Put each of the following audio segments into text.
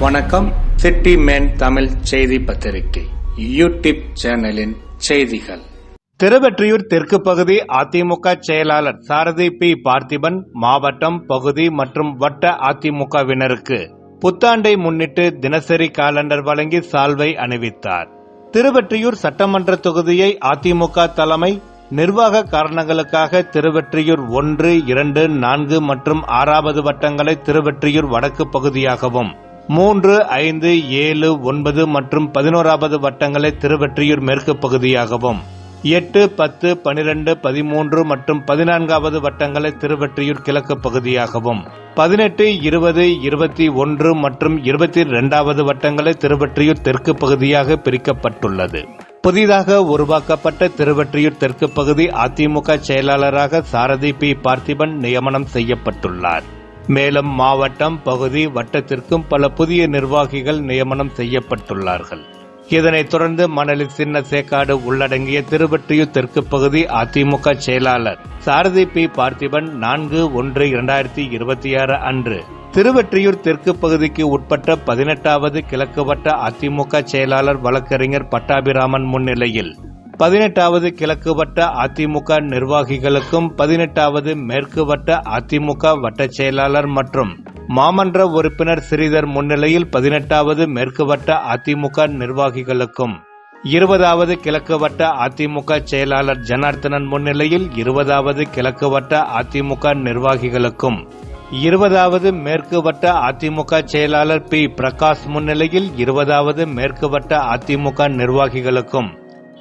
வணக்கம். City man Tamil செய்தி பத்திரிகை யூடியூப் சேனலின் செய்திகள். திருவெற்றியூர் தெற்கு பகுதி அதிமுக செயலாளர் சாரதி பி. பார்த்திபன் மாவட்டம் பகுதி மற்றும் வட்ட அதிமுகவினருக்கு புத்தாண்டை முன்னிட்டு தினசரி காலண்டர் வழங்கி சால்வை அணிவித்தார். திருவெற்றியூர் சட்டமன்ற தொகுதியை அதிமுக தலைமை நிர்வாக காரணங்களுக்காக திருவெற்றியூர் ஒன்று இரண்டு நான்கு மற்றும் ஆறாவது வட்டங்களை திருவெற்றியூர் வடக்கு பகுதியாகவும் மூன்று ஐந்து ஏழு ஒன்பது மற்றும் பதினோராவது வட்டங்களை திருவெற்றியூர் மேற்கு பகுதியாகவும் எட்டு பத்து பனிரெண்டு பதிமூன்று மற்றும் பதினான்காவது வட்டங்களை திருவெற்றியூர் கிழக்கு பகுதியாகவும் பதினெட்டு இருபது இருபத்தி ஒன்று மற்றும் இருபத்தி இரண்டாவது வட்டங்களை திருவெற்றியூர் தெற்கு பகுதியாக பிரிக்கப்பட்டுள்ளது. புதிதாக உருவாக்கப்பட்ட திருவெற்றியூர் தெற்கு பகுதி அதிமுக செயலாளராக சாரதி பி. பார்த்திபன் நியமனம் செய்யப்பட்டுள்ளார். மேலும் மாவட்டம் பகுதி வட்டத்திற்கும் பல புதிய நிர்வாகிகள் நியமனம் செய்யப்பட்டுள்ளார்கள். இதனைத் தொடர்ந்து மணலி சின்ன சேக்காடு உள்ளடங்கிய திருவெற்றியூர் தெற்கு பகுதி அதிமுக செயலாளர் சாரதி பி. பார்த்திபன் நான்கு ஒன்று இரண்டாயிரத்தி இருபத்தி ஆறு அன்று. திருவெற்றியூர் தெற்கு பகுதிக்கு உட்பட்ட பதினெட்டாவது கிழக்கு வட்ட அதிமுக செயலாளர் வழக்கறிஞர் பட்டாபிராமன் முன்னிலையில் பதினெட்டாவது கிழக்கு வட்ட அதிமுக நிர்வாகிகளுக்கும் பதினெட்டாவது மேற்கு வட்ட அதிமுக வட்ட செயலாளர் மற்றும் மாமன்ற உறுப்பினர் ஸ்ரீதர் முன்னிலையில் பதினெட்டாவது மேற்கு வட்ட அதிமுக நிர்வாகிகளுக்கும் இருபதாவது கிழக்கு வட்ட அதிமுக செயலாளர் ஜனார்த்தனன் முன்னிலையில் இருபதாவது கிழக்கு வட்ட அதிமுக நிர்வாகிகளுக்கும் இருபதாவது மேற்கு வட்ட அதிமுக செயலாளர் பி. பிரகாஷ் முன்னிலையில் இருபதாவது மேற்கு வட்ட அதிமுக நிர்வாகிகளுக்கும்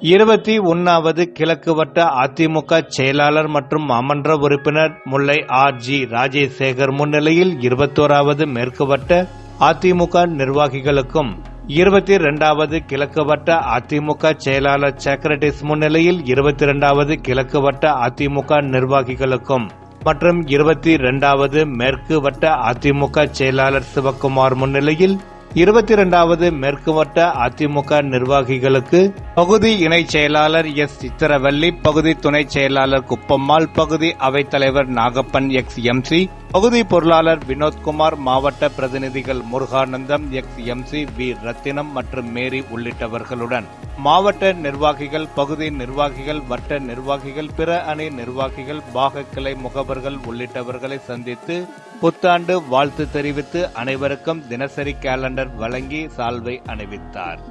இருபத்தி ஒன்னாவது கிழக்கு வட்ட அதிமுக செயலாளர் மற்றும் அமன்ற உறுப்பினர் முல்லை ஆர் ஜி ராஜேசேகர் முன்னிலையில் இருபத்தோராவது மேற்கு வட்ட அதிமுக நிர்வாகிகளுக்கும் இருபத்தி இரண்டாவது கிழக்கு வட்ட அதிமுக செயலாளர் செக்ரட்டிஸ் முன்னிலையில் இருபத்தி இரண்டாவது கிழக்கு வட்ட அதிமுக நிர்வாகிகளுக்கும் மற்றும் இருபத்தி இரண்டாவது மேற்கு வட்ட அதிமுக செயலாளர் சிவக்குமார் முன்னிலையில் இருபத்தி இரண்டாவது மேற்கு வட்ட அதிமுக நிர்வாகிகளுக்கு பகுதி இணை செயலாளர் எஸ் சித்திரவல்லி பகுதி துணை செயலாளர் குப்பம்மாள் பகுதி அவைத்தலைவர் நாகப்பன் எக்ஸ் எம்சி பகுதி பொருளாளர் வினோத்குமார் மாவட்ட பிரதிநிதிகள் Muruganandam ex MC V Rathinam மற்றும் மேரி உள்ளிட்டவர்களுடன். மாவட்ட நிர்வாகிகள் பகுதி நிர்வாகிகள் வட்ட நிர்வாகிகள் பிற அணி நிர்வாகிகள் பாக கிளை முகவர்கள் உள்ளிட்டவர்களை சந்தித்து புத்தாண்டு வாழ்த்து தெரிவித்து அனைவருக்கும் தினசரி கேலண்டர் வழங்கி சால்வை அணிவித்தார்.